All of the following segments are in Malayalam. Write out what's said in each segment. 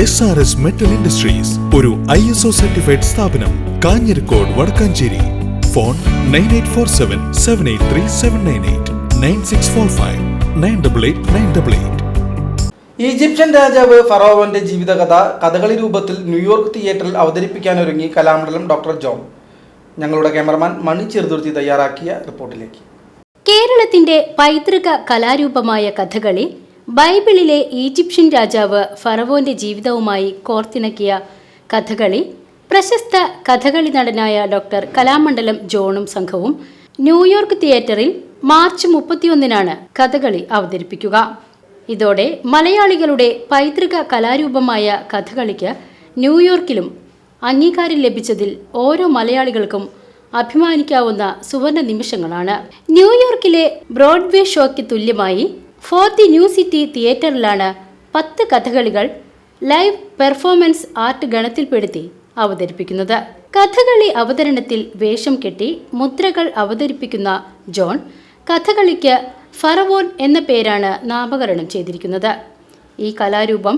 S R S metal industries ഒരു ഐ എസ് ഒ സർട്ടിഫൈഡ് സ്ഥാപനം Kanjirakode Vadakkanchery. Phone nine eight four seven seven eight three seven nine eight nine six four five nine double eight nine double eight Egyptian രാജാവ് ഫറോവന്റെ ജീവിതകഥ കഥകളി രൂപത്തിൽ ന്യൂയോർക്ക് തിയേറ്ററിൽ അവതരിപ്പിക്കാനൊരുങ്ങി കലാമണ്ഡലം ഡോക്ടർ ജോൺ. ഞങ്ങളുടെ ക്യാമറമാൻ മണി ചെറുതുരുത്തി തയ്യാറാക്കിയ റിപ്പോർട്ടിലേക്ക്. കേരളത്തിന്റെ പൈതൃക കലാരൂപമായ കഥകളി ബൈബിളിലെ ഈജിപ്ഷ്യൻ രാജാവ് ഫറവോന്റെ ജീവിതവുമായി കോർത്തിണക്കിയ കഥകളി പ്രശസ്ത കഥകളി നടനായ ഡോക്ടർ കലാമണ്ഡലം ജോണും സംഘവും ന്യൂയോർക്ക് തിയേറ്ററിൽ മാർച്ച് മുപ്പത്തിയൊന്നിനാണ് കഥകളി അവതരിപ്പിക്കുക. ഇതോടെ മലയാളികളുടെ പൈതൃക കലാരൂപമായ കഥകളിക്ക് ന്യൂയോർക്കിലും അംഗീകാരം ലഭിച്ചതിൽ ഓരോ മലയാളികൾക്കും അഭിമാനിക്കാവുന്ന സുവർണ നിമിഷങ്ങളാണ്. ന്യൂയോർക്കിലെ ബ്രോഡ്വേ ഷോയ്ക്ക് തുല്യമായി ഫോർ ദി ന്യൂ സിറ്റി തിയേറ്ററിലാണ് പത്ത് കഥകളികൾ ലൈവ് പെർഫോമൻസ് ആർട്ട് ഗണത്തിൽപ്പെടുത്തി അവതരിപ്പിക്കുന്നത്. കഥകളി അവതരണത്തിൽ വേഷം കെട്ടി മുദ്രകൾ അവതരിപ്പിക്കുന്ന ജോൺ കഥകളിക്ക് ഫറവോൻ എന്ന പേരാണ് നാമകരണം ചെയ്തിരിക്കുന്നത്. ഈ കലാരൂപം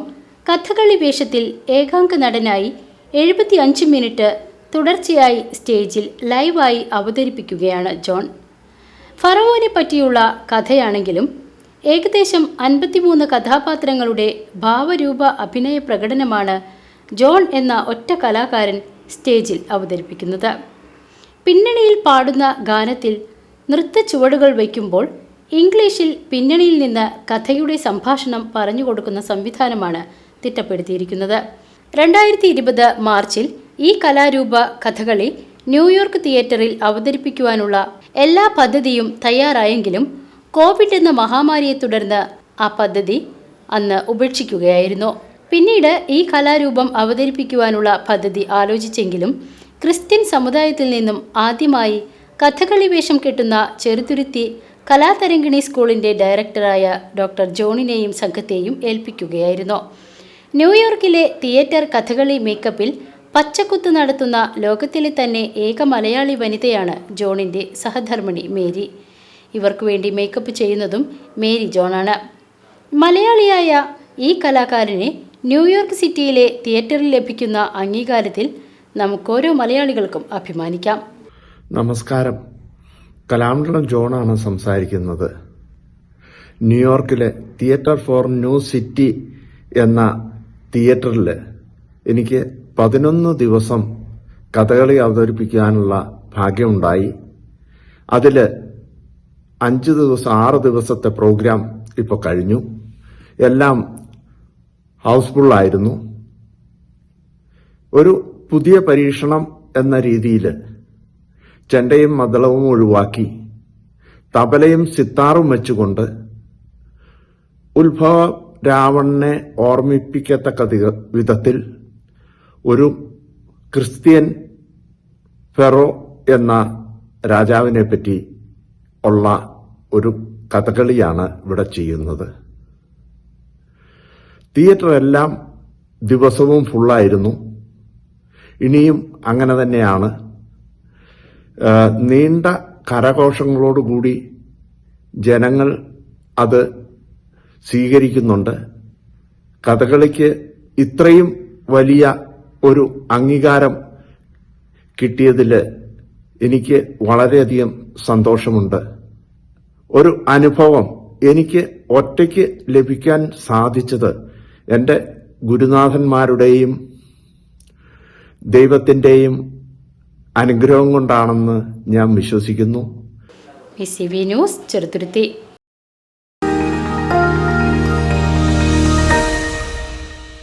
കഥകളി വേഷത്തിൽ ഏകാംഗ നടനായി എഴുപത്തി അഞ്ച് മിനിറ്റ് തുടർച്ചയായി സ്റ്റേജിൽ ലൈവായി അവതരിപ്പിക്കുകയാണ് ജോൺ. ഫറവോനെ പറ്റിയുള്ള കഥയാണെങ്കിലും ഏകദേശം അൻപത്തിമൂന്ന് കഥാപാത്രങ്ങളുടെ ഭാവരൂപ അഭിനയ പ്രകടനമാണ് ജോൺ എന്ന ഒറ്റ കലാകാരൻ സ്റ്റേജിൽ അവതരിപ്പിക്കുന്നത്. പിന്നണിയിൽ പാടുന്ന ഗാനത്തിൽ നൃത്ത ചുവടുകൾ വയ്ക്കുമ്പോൾ ഇംഗ്ലീഷിൽ പിന്നണിയിൽ നിന്ന് കഥയുടെ സംഭാഷണം പറഞ്ഞു കൊടുക്കുന്ന സംവിധാനമാണ് തിട്ടപ്പെടുത്തിയിരിക്കുന്നത്. രണ്ടായിരത്തി ഇരുപത് മാർച്ചിൽ ഈ കലാരൂപ കഥകളി ന്യൂയോർക്ക് തിയേറ്ററിൽ അവതരിപ്പിക്കുവാനുള്ള എല്ലാ പദ്ധതിയും തയ്യാറായെങ്കിലും കോവിഡ് എന്ന മഹാമാരിയെ തുടർന്ന് ആ പദ്ധതി അന്ന് ഉപേക്ഷിക്കുകയായിരുന്നു. പിന്നീട് ഈ കലാരൂപം അവതരിപ്പിക്കുവാനുള്ള പദ്ധതി ആലോചിച്ചെങ്കിലും ക്രിസ്ത്യൻ സമുദായത്തിൽ നിന്നും ആദ്യമായി കഥകളി വേഷം കെട്ടുന്ന ചെറുതുരുത്തി കലാതരംഗിണി സ്കൂളിന്റെ ഡയറക്ടറായ ഡോക്ടർ ജോണിനെയും സംഘത്തെയും ഏൽപ്പിക്കുകയായിരുന്നു. ന്യൂയോർക്കിലെ തിയേറ്റർ കഥകളി മേക്കപ്പിൽ പച്ചക്കുത്ത് നടത്തുന്ന ലോകത്തിലെ തന്നെ ഏക മലയാളി വനിതയാണ് ജോണിന്റെ സഹധർമ്മിണി മേരി. ഇവർക്ക് വേണ്ടി മേക്കപ്പ് ചെയ്യുന്നതും മേരി ജോണാണ്. മലയാളിയായ ഈ കലാകാരനെ ന്യൂയോർക്ക് സിറ്റിയിലെ തിയേറ്ററിൽ ലഭിക്കുന്ന അംഗീകാരത്തിൽ നമുക്കോരോ മലയാളികൾക്കും അഭിമാനിക്കാം. നമസ്കാരം. കലാമണ്ഡലം ജോണാണ് സംസാരിക്കുന്നത്. ന്യൂയോർക്കിലെ തിയേറ്റർ ഫോർ ന്യൂ സിറ്റി എന്ന തിയേറ്ററിൽ എനിക്ക് പതിനൊന്ന് ദിവസം കഥകളി അവതരിപ്പിക്കാനുള്ള ഭാഗ്യമുണ്ടായി. അതിൽ അഞ്ച് ദിവസം ആറ് ദിവസത്തെ പ്രോഗ്രാം ഇപ്പോൾ കഴിഞ്ഞു. എല്ലാം ഹൗസ്ഫുള്ളായിരുന്നു ഒരു പുതിയ പരീക്ഷണം എന്ന രീതിയിൽ ചെണ്ടയും മദളവും ഒഴിവാക്കി തബലയും സിത്താറും വെച്ചുകൊണ്ട് ഉത്ഭവ രാവണനെ ഓർമ്മിപ്പിക്കത്തക്ക വിധത്തിൽ ഒരു ക്രിസ്ത്യൻ ഫെറോ എന്ന രാജാവിനെ പറ്റി ഉള്ള ഒരു കഥകളിയാണ് ഇവിടെ ചെയ്യുന്നത്. തിയേറ്റർ എല്ലാം ദിവസവും ഫുള്ളായിരുന്നു ഇനിയും അങ്ങനെ തന്നെയാണ്. നീണ്ട കരഘോഷങ്ങളോടുകൂടി ജനങ്ങൾ അത് സ്വീകരിക്കുന്നുണ്ട്. കഥകളിക്ക് ഇത്രയും വലിയ ഒരു അംഗീകാരം കിട്ടിയതിൽ എനിക്ക് വളരെയധികം സന്തോഷമുണ്ട്. ഒരു അനുഭവം എനിക്ക് ഒറ്റയ്ക്ക് ലഭിക്കാൻ സാധിച്ചത് എന്റെ ഗുരുനാഥന്മാരുടെയും ദൈവത്തിന്റെയും അനുഗ്രഹം കൊണ്ടാണെന്ന് ഞാൻ വിശ്വസിക്കുന്നു. ന്യൂസ് ചെറുതുരുത്തി